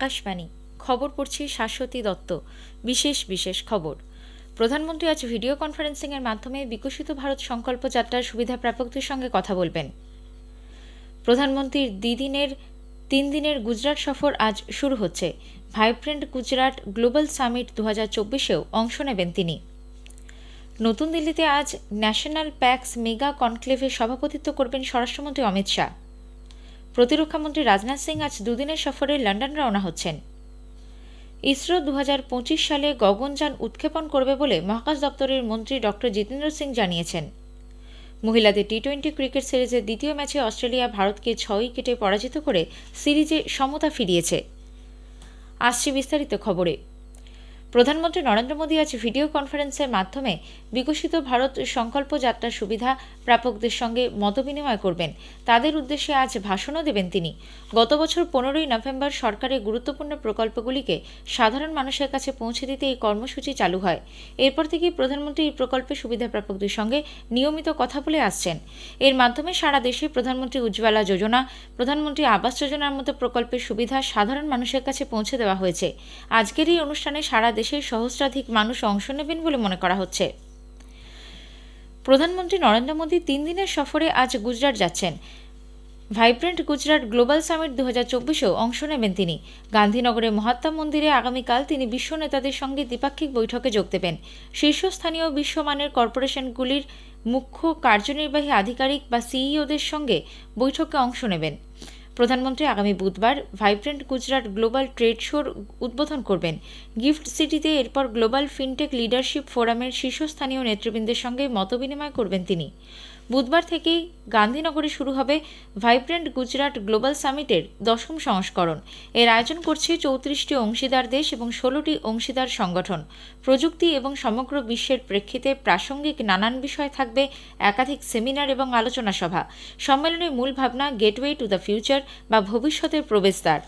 আকাশবাণী। খবর পড়ছি শাশ্বতী দত্ত। বিশেষ বিশেষ খবর। প্রধানমন্ত্রী আজ ভিডিও কনফারেন্সিংয়ের মাধ্যমে বিকশিত ভারত সংকল্প যাত্রার সুবিধা প্রাপকদের সঙ্গে কথা বলবেন। প্রধানমন্ত্রীর দ্বিদিনের তিন দিনের গুজরাট সফর আজ শুরু হচ্ছে। ভাইব্রেন্ট গুজরাট গ্লোবাল সামিট দু হাজার চব্বিশেও অংশ নেবেন তিনি। নতুন দিল্লিতে আজ ন্যাশনাল প্যাক্স মেগা কনক্লেভে সভাপতিত্ব করবেন স্বরাষ্ট্রমন্ত্রী অমিত শাহ। প্রতিরক্ষামন্ত্রী রাজনাথ সিং আজ দুদিনের সফরে লন্ডন রওনা হচ্ছেন। ইসরো দু হাজার পঁচিশ সালে গগনযান উৎক্ষেপণ করবে বলে মহাকাশ দপ্তরের মন্ত্রী ডক্টর জিতেন্দ্র সিং জানিয়েছেন। মহিলাদের টি টোয়েন্টি ক্রিকেট সিরিজের দ্বিতীয় ম্যাচে অস্ট্রেলিয়া ভারতকে ছয় উইকেটে পরাজিত করে সিরিজে সমতা ফিরিয়েছে। আসছে বিস্তারিত খবরে। প্রধানমন্ত্রী নরেন্দ্র মোদী আজ ভিডিও কনফারেন্সের মাধ্যমে বিকশিত ভারত সংকল্প যাত্রার সুবিধা প্রাপকদের সঙ্গে মতবিনিময় করবেন। তাদের উদ্দেশ্যে আজ ভাষণও দেবেন তিনি। গত বছর পনেরোই নভেম্বর সরকারের গুরুত্বপূর্ণ প্রকল্পগুলিকে সাধারণ মানুষের কাছে পৌঁছে দিতে এই কর্মসূচি চালু হয়। এরপর থেকেই প্রধানমন্ত্রী এই প্রকল্পের সুবিধা প্রাপকদের সঙ্গে নিয়মিত কথা বলে আসছেন। এর মাধ্যমে সারা দেশে প্রধানমন্ত্রী উজ্জ্বলা যোজনা, প্রধানমন্ত্রী আবাস যোজনার মতো প্রকল্পের সুবিধা সাধারণ মানুষের কাছে পৌঁছে দেওয়া হয়েছে। আজকের এই অনুষ্ঠানে সারা দেশের সহস্রাধিক মানুষ অংশ নেবেন বলে মনে করা হচ্ছে। প্রধানমন্ত্রী নরেন্দ্র মোদী তিন দিনের সফরে আজ গুজরাট যাচ্ছেন। ভাইব্রেন্ট গুজরাট গ্লোবাল সামিট দু হাজার চব্বিশেও অংশ নেবেন তিনি। গান্ধীনগরের মহাত্মা মন্দিরে আগামীকাল তিনি বিশ্ব নেতাদের সঙ্গে দ্বিপাক্ষিক বৈঠকে যোগ দেবেন। শীর্ষস্থানীয় বিশ্বমানের কর্পোরেশনগুলির মুখ্য কার্যনির্বাহী আধিকারিক বা সিইওদের সঙ্গে বৈঠকে অংশ নেবেন। প্রধানমন্ত্রী আগামী বুধবার ভাইব্রেন্ট গুজরাট গ্লোবাল ট্রেড শোর উদ্বোধন করবেন। গিফট সিটিতে এরপর গ্লোবাল ফিনটেক লিডারশিপ ফোরামের শীর্ষস্থানীয় নেতৃবৃন্দের সঙ্গে মতবিনিময় করবেন তিনি। বুধবার থেকেই গান্ধীনগরে শুরু হবে ভাইব্রেন্ট গুজরাট গ্লোবাল সামিটের দশম সংস্করণ। এর আয়োজন করছে চৌত্রিশটি অংশীদার দেশ এবং ষোলোটি অংশীদার সংগঠন। প্রযুক্তি এবং সমগ্র বিশ্বের প্রেক্ষিতে প্রাসঙ্গিক নানান বিষয় থাকবে একাধিক সেমিনার এবং আলোচনা সভা। সম্মেলনের মূল ভাবনা গেটওয়ে টু দ্য ফিউচার বা ভবিষ্যতের প্রবেশদ্বার।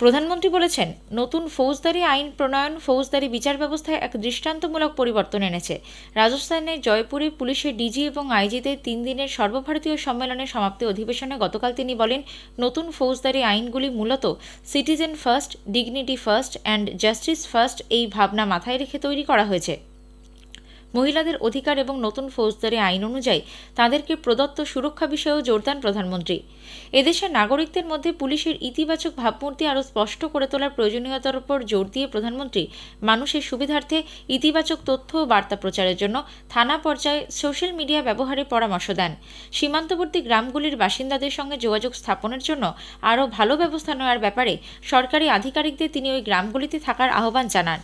প্রধানমন্ত্রী বলেছেন, নতুন ফৌজদারি আইন প্রণয়ন, ফৌজদারি বিচার ব্যবস্থায় এক দৃষ্টান্তমূলক পরিবর্তন এনেছে। রাজস্থানের জয়পুরে পুলিশের ডিজি এবং আইজিদের তিন দিনের সর্বভারতীয় সম্মেলনের সমাপ্তি অধিবেশনে গতকাল তিনি বলেন, নতুন ফৌজদারি আইনগুলি মূলত citizen first, dignity first and justice first এই ভাবনা মাথায় রেখে তৈরি করা হয়েছে। মহিলাদের অধিকার এবং নতুন ফৌজদারি আইন অনুযায়ী তাদেরকে প্রদত্ত সুরক্ষা বিষয়েও জোর দেন প্রধানমন্ত্রী। এদেশের নাগরিকদের মধ্যে পুলিশের ইতিবাচক ভাবমূর্তি আরও স্পষ্ট করে তোলার প্রয়োজনীয়তার উপর জোর দিয়ে প্রধানমন্ত্রী মানুষের সুবিধার্থে ইতিবাচক তথ্য ও বার্তা প্রচারের জন্য থানা পর্যায়ে সোশ্যাল মিডিয়া ব্যবহারের পরামর্শ দেন। সীমান্তবর্তী গ্রামগুলির বাসিন্দাদের সঙ্গে যোগাযোগ স্থাপনের জন্য আরও ভালো ব্যবস্থা নেওয়ার ব্যাপারে সরকারি আধিকারিকদের তিনি ওই গ্রামগুলিতে থাকার আহ্বান জানান।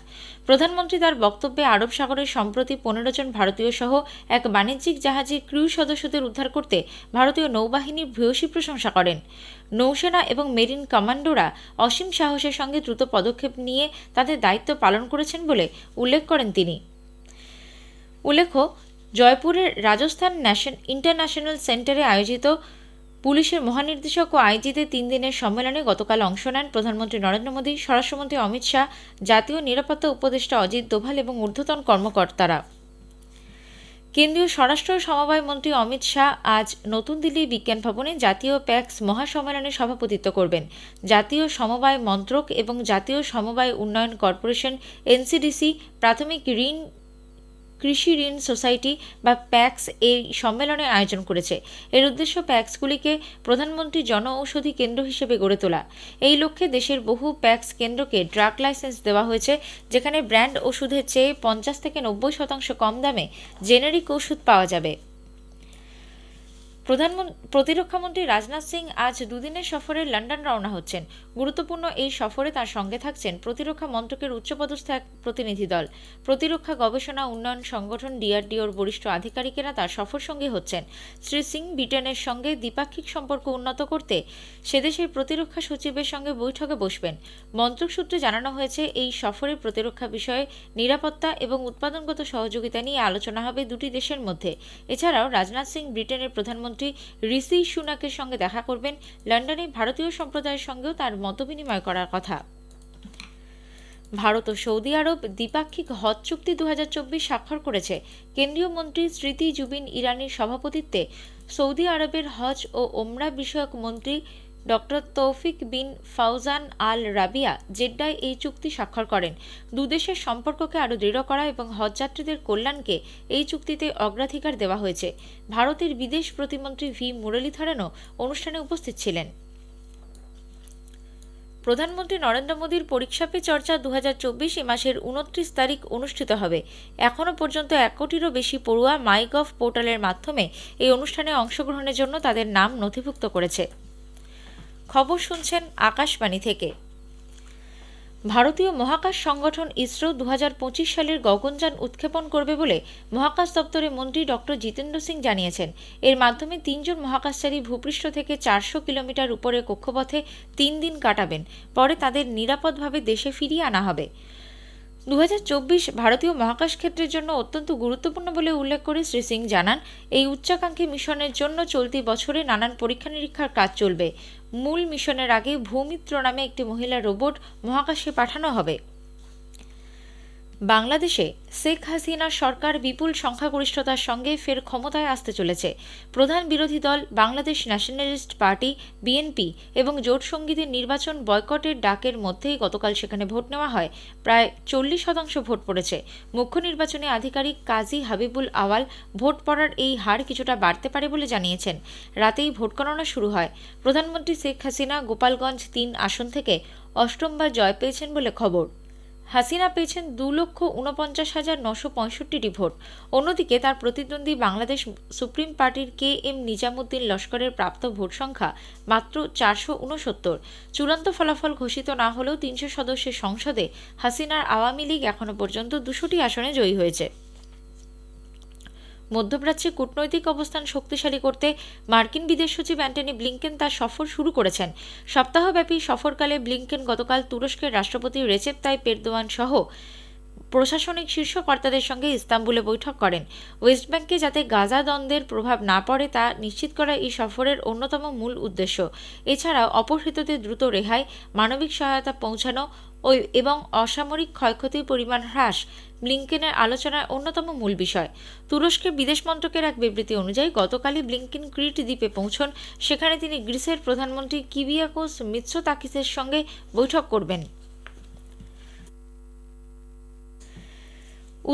প্রধানমন্ত্রী তার বক্তব্যে আরব সাগরের সম্প্রতি পনেরো জন ভারতীয় সহ এক বাণিজ্যিক জাহাজের ক্রু সদস্যদের উদ্ধার করতে ভারতীয় নৌবাহিনীর ভূয়সী প্রশংসা করেন। নৌসেনা এবং মেরিন কমান্ডোরা অসীম সাহসের সঙ্গে দ্রুত পদক্ষেপ নিয়ে তাদের দায়িত্ব পালন করেছেন বলে উল্লেখ করেন তিনি। উল্লেখ্য, জয়পুরের রাজস্থান ন্যাশন ইন্টারন্যাশনাল সেন্টারে আয়োজিত পুলিশের মহানির্দেশক ও আইজিদের তিন দিনের সম্মেলনে গতকাল অংশ নেন প্রধানমন্ত্রী নরেন্দ্র মোদী, স্বরাষ্ট্রমন্ত্রী অমিত শাহ, জাতীয় নিরাপত্তা উপদেষ্টা অজিত দোভাল এবং ঊর্ধ্বতন কর্মকর্তারা। কেন্দ্রীয় স্বরাষ্ট্র সমবায় মন্ত্রী অমিত শাহ আজ নতুন দিল্লি বিজ্ঞান ভবনে জাতীয় প্যাক্স মহাসম্মেলনে সভাপতিত্ব করবেন। জাতীয় সমবায় মন্ত্রক এবং জাতীয় সমবায় উন্নয়ন কর্পোরেশন এনসিডিসি প্রাথমিক ঋণ কৃষি ঋণ সোসাইটি বা প্যাক্স এই সম্মেলনের আয়োজন করেছে। এর উদ্দেশ্য প্যাক্সগুলিকে প্রধানমন্ত্রী জন ঔষধি কেন্দ্র হিসেবে গড়ে তোলা। এই লক্ষ্যে দেশের বহু প্যাক্স কেন্দ্রকে ড্রাগ লাইসেন্স দেওয়া হয়েছে, যেখানে ব্র্যান্ড ওষুধের চেয়ে পঞ্চাশ থেকে নব্বই শতাংশ কম দামে জেনেরিক ওষুধ পাওয়া যাবে। প্রধানমন্ত্রী প্রতিরক্ষামন্ত্রী রাজনাথ সিং আজ দুদিনের সফরে লন্ডন রওনা হচ্ছেন। গুরুত্বপূর্ণ এই সফরে তার সঙ্গে থাকছেন প্রতিরক্ষা মন্ত্রকের উচ্চপদস্থ এক প্রতিনিধি দল। প্রতিরক্ষা গবেষণা উন্নয়ন সংগঠন ডিআরডিওর বরিষ্ঠ আধিকারিকেরা তার সফর সঙ্গে হচ্ছেন। শ্রী সিং ব্রিটেনের সঙ্গে দ্বিপাক্ষিক সম্পর্ক উন্নত করতে সেদেশের প্রতিরক্ষা সচিবের সঙ্গে বৈঠকে বসবেন। মন্ত্রক সূত্রে জানানো হয়েছে, এই সফরে প্রতিরক্ষা বিষয়ে নিরাপত্তা এবং উৎপাদনগত সহযোগিতা নিয়ে আলোচনা হবে দুটি দেশের মধ্যে। এছাড়াও রাজনাথ সিং ব্রিটেনের প্রধানমন্ত্রী প্রধানমন্ত্রী ঋষি সুনাকের সঙ্গে দেখা করবেন। লন্ডনে ভারতীয় সম্প্রদায়ের সঙ্গেও তার মতবিনিময় করার কথা। ভারত ও সৌদি আরব দ্বিপাক্ষিক হজ চুক্তি দু হাজার চব্বিশ স্বাক্ষর করেছে। কেন্দ্রীয় মন্ত্রী স্মৃতি জুবিন ইরানির সভাপতিত্বে সৌদি আরবের হজ ও ওমরা বিষয়ক মন্ত্রী ডক্টর তৌফিক বিন ফাউজান আল রাবিয়া জেড্ডায় এই চুক্তি স্বাক্ষর করেন। দুদেশের সম্পর্ককে আরও দৃঢ় করা এবং হজযাত্রীদের কল্যাণকে এই চুক্তিতে অগ্রাধিকার দেওয়া হয়েছে। ভারতের বিদেশ প্রতিমন্ত্রী ভি. মুরলীধরনও অনুষ্ঠানে উপস্থিত ছিলেন। প্রধানমন্ত্রী নরেন্দ্র মোদীর পরীক্ষা পে চর্চা দু এ মাসের উনত্রিশ তারিখ অনুষ্ঠিত হবে। এখনও পর্যন্ত এক কোটিরও বেশি পড়ুয়া মাইগভ পোর্টালের মাধ্যমে এই অনুষ্ঠানে অংশগ্রহণের জন্য তাদের নাম নথিভুক্ত করেছে। খবর শুনছেন আকাশবাণী থেকে। ভারতীয় মহাকাশ সংগঠন ইসরো দুহাজার পঁচিশ সালের গগনযান উৎক্ষেপণ করবে বলে মহাকাশ দপ্তরের মন্ত্রী ডক্টর জিতেন্দ্র সিং জানিয়েছেন। এর মাধ্যমে তিনজন মহাকাশচারী ভূপৃষ্ঠ থেকে চারশো কিলোমিটার উপরে কক্ষপথে তিন দিন কাটাবেন। পরে তাদের নিরাপদভাবে দেশে ফিরিয়ে আনা হবে। দু হাজার চব্বিশ ভারতীয় মহাকাশ ক্ষেত্রের জন্য অত্যন্ত গুরুত্বপূর্ণ বলে উল্লেখ করে শ্রী সিং জানান, এই উচ্চাকাঙ্ক্ষী মিশনের জন্য চলতি বছরে নানান পরীক্ষা নিরীক্ষার কাজ চলবে। মূল মিশনের আগে ভূমিত্র নামে একটি মহিলা রোবট মহাকাশে পাঠানো হবে। বাংলাদেশে শেখ হাসিনা সরকার বিপুল সংখ্যাগরিষ্ঠতার সঙ্গে ফের ক্ষমতায় আসতে চলেছে। প্রধান বিরোধী দল বাংলাদেশ ন্যাশনালিস্ট পার্টি, বিএনপি এবং জোট সঙ্গীদের নির্বাচন বয়কটের ডাকের মধ্যেই গতকাল সেখানে ভোট নেওয়া হয়। প্রায় চল্লিশ শতাংশ ভোট পড়েছে। মুখ্য নির্বাচনী আধিকারিক কাজী হাবিবুল আওয়াল, ভোট পড়ার এই হার কিছুটা বাড়তে পারে বলে জানিয়েছেন। রাতেই ভোট গণনা শুরু হয়। প্রধানমন্ত্রী শেখ হাসিনা গোপালগঞ্জ তিন আসন থেকে অষ্টমবার জয় পেয়েছেন বলে খবর। হাসিনা পেয়েছেন দু লক্ষ উনপঞ্চাশ হাজার নশো পঁয়ষট্টিটি ভোট। অন্যদিকে তার প্রতিদ্বন্দ্বী বাংলাদেশ সুপ্রিম পার্টির কে এম নিজামুদ্দিন লস্করের প্রাপ্ত ভোট সংখ্যা মাত্র চারশো উনসত্তর চূড়ান্ত ফলাফল ঘোষিত না হলেও তিনশো সদস্যের সংসদে হাসিনার আওয়ামী লীগ এখনও পর্যন্ত দুশোটি আসনে জয়ী হয়েছে। মধ্যপ্রাচ্যে কূটনৈতিক অবস্থান শক্তিশালী করতে মার্কিন বিদেশ সচিব অ্যান্টনি ব্লিংকেন তার সফর শুরু করেছেন। সপ্তাহব্যাপী সফরকালে ব্লিংকেন গতকাল তুরস্কের রাষ্ট্রপতি রেচেপ তাই পেরদোয়ান সহ প্রশাসনিক শীর্ষ কর্তাদের সঙ্গে ইস্তাম্বুলে বৈঠক করেন। ওয়েস্ট ব্যাংকে যাতে গাজা দ্বন্দ্বের প্রভাব না পড়ে তা নিশ্চিত করা এই সফরের অন্যতম মূল উদ্দেশ্য। এছাড়াও অপহৃতদের দ্রুত রেহাই, মানবিক সহায়তা পৌঁছানো এবং অসামরিক ক্ষয়ক্ষতির পরিমাণ হ্রাস ব্লিংকেনের আলোচনার অন্যতম মূল বিষয়। তুরস্কের বিদেশ মন্ত্রকের এক বিবৃতি অনুযায়ী, গতকালই ব্লিঙ্কিন ক্রিট দ্বীপে পৌঁছন। সেখানে তিনি গ্রিসের প্রধানমন্ত্রী কিবিয়াকোস মিৎসোতাকিসের সঙ্গে বৈঠক করবেন।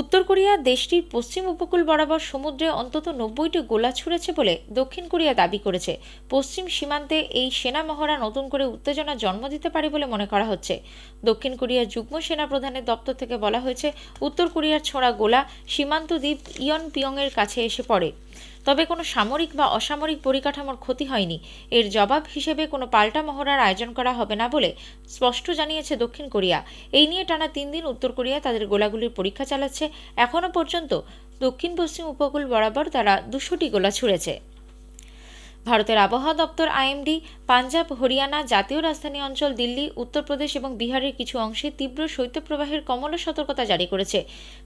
উত্তর কোরিয়া দেশটির পশ্চিম উপকূল বরাবর সমুদ্রে অন্তত নব্বইটি গোলা ছুড়েছে বলে দক্ষিণ কোরিয়া দাবি করেছে। পশ্চিম সীমান্তে এই সেনা মহড়া নতুন করে উত্তেজনা জন্ম দিতে পারে বলে মনে করা হচ্ছে। দক্ষিণ কোরিয়ার যুগ্ম সেনা প্রধানের দপ্তর থেকে বলা হয়েছে, উত্তর কোরিয়ার ছোঁড়া গোলা সীমান্ত দ্বীপ ইয়ন পিয়ংয়ের কাছে এসে পড়ে। তবে কোনো সামরিক বা অসামরিক পরিকাঠামোর ক্ষতি হয়নি। এর জবাব হিসেবে কোনো পাল্টা মহড়ার আয়োজন করা হবে না বলে স্পষ্ট জানিয়েছে দক্ষিণ কোরিয়া। এই নিয়ে টানা তিন দিন উত্তর কোরিয়া তাদের গোলাগুলির পরীক্ষা চালাচ্ছে। এখনও পর্যন্ত দক্ষিণ পশ্চিম উপকূল বরাবর তারা দুশোটি গোলা ছুড়েছে। ভারতের আবহাওয়া দপ্তর আইএমডি, পাঞ্জাব, হরিয়ানা জাতীয় রাজধানী অঞ্চল দিল্লি উত্তরপ্রদেশ এবং বিহারের কিছু অংশে তীব্র শৈত্যপ্রবাহের কমল সতর্কতা জারি করেছে।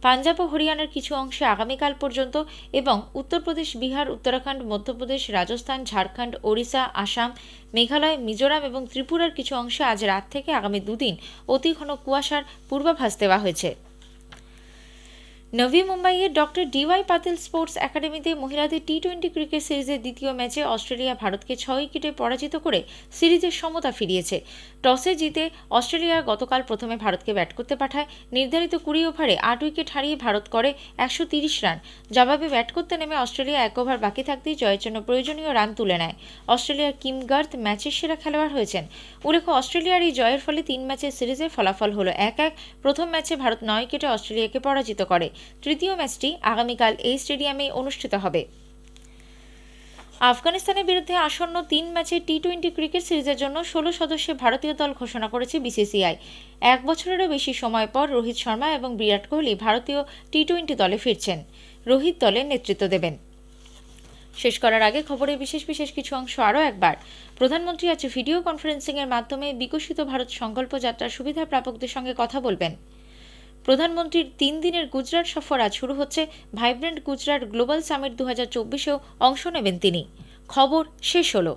পাঞ্জাব ও হরিয়ানার কিছু অংশে আগামীকাল পর্যন্ত এবং উত্তরপ্রদেশ বিহার, উত্তরাখণ্ড, মধ্যপ্রদেশ, রাজস্থান, ঝাড়খণ্ড, ওড়িশা, আসাম, মেঘালয়, মিজোরাম এবং ত্রিপুরার কিছু অংশে আজ রাত থেকে আগামী দুদিন অতি ঘন কুয়াশার পূর্বাভাস দেওয়া হয়েছে। নভি মুম্বাইয়ের ডক্টর ডিওয়াই পাতিল স্পোর্টস একাডেমিতে মহিলাদের টি টোয়েন্টি ক্রিকেট সিরিজের দ্বিতীয় ম্যাচে অস্ট্রেলিয়া ভারতকে ছয় উইকেটে পরাজিত করে সিরিজের সমতা ফিরিয়েছে। টসে জিতে অস্ট্রেলিয়া গতকাল প্রথমে ভারতকে ব্যাট করতে পাঠায়। নির্ধারিত কুড়ি ওভারে আট উইকেট হারিয়ে ভারত করে একশো তিরিশ রান। জবাবে ব্যাট করতে নেমে অস্ট্রেলিয়া এক ওভার বাকি থাকতেই জয়ের জন্য প্রয়োজনীয় রান তুলে নেয়। অস্ট্রেলিয়ার কিম গার্থ ম্যাচের সেরা খেলোয়াড় হয়েছেন। উল্লেখ্য, অস্ট্রেলিয়ার এই জয়ের ফলে তিন ম্যাচের সিরিজের ফলাফল হলো এক এক। প্রথম ম্যাচে ভারত নয় উইকেটে অস্ট্রেলিয়াকে পরাজিত করে। তৃতীয় ম্যাচটি আগামীকাল এই স্টেডিয়ামে অনুষ্ঠিত হবে। আফগানিস্তানের বিরুদ্ধে আসন্ন তিন ম্যাচে টি টোয়েন্টি ক্রিকেট সিরিজের জন্য ষোলো সদস্যের ভারতীয় দল ঘোষণা করেছে বিসিসিআই। এক বছরেরও বেশি সময় পর রোহিত শর্মা এবং বিরাট কোহলি ভারতীয় টি টোয়েন্টি দলে ফিরছেন। রোহিত দলের নেতৃত্ব দেবেন। শেষ করার আগে খবরের বিশেষ বিশেষ কিছু অংশ আরও একবার। প্রধানমন্ত্রী আজ ভিডিও কনফারেন্সিংয়ের মাধ্যমে বিকশিত ভারত সংকল্প যাত্রার সুবিধা প্রাপকদের সঙ্গে কথা বলবেন। প্রধানমন্ত্রীর তিন দিনের গুজরাট সফর আজ শুরু হচ্ছে। ভাইব্রেন্ট গুজরাট গ্লোবাল সামিট দু হাজার চব্বিশেও অংশ নেবেন তিনি। খবর শেষ হলো।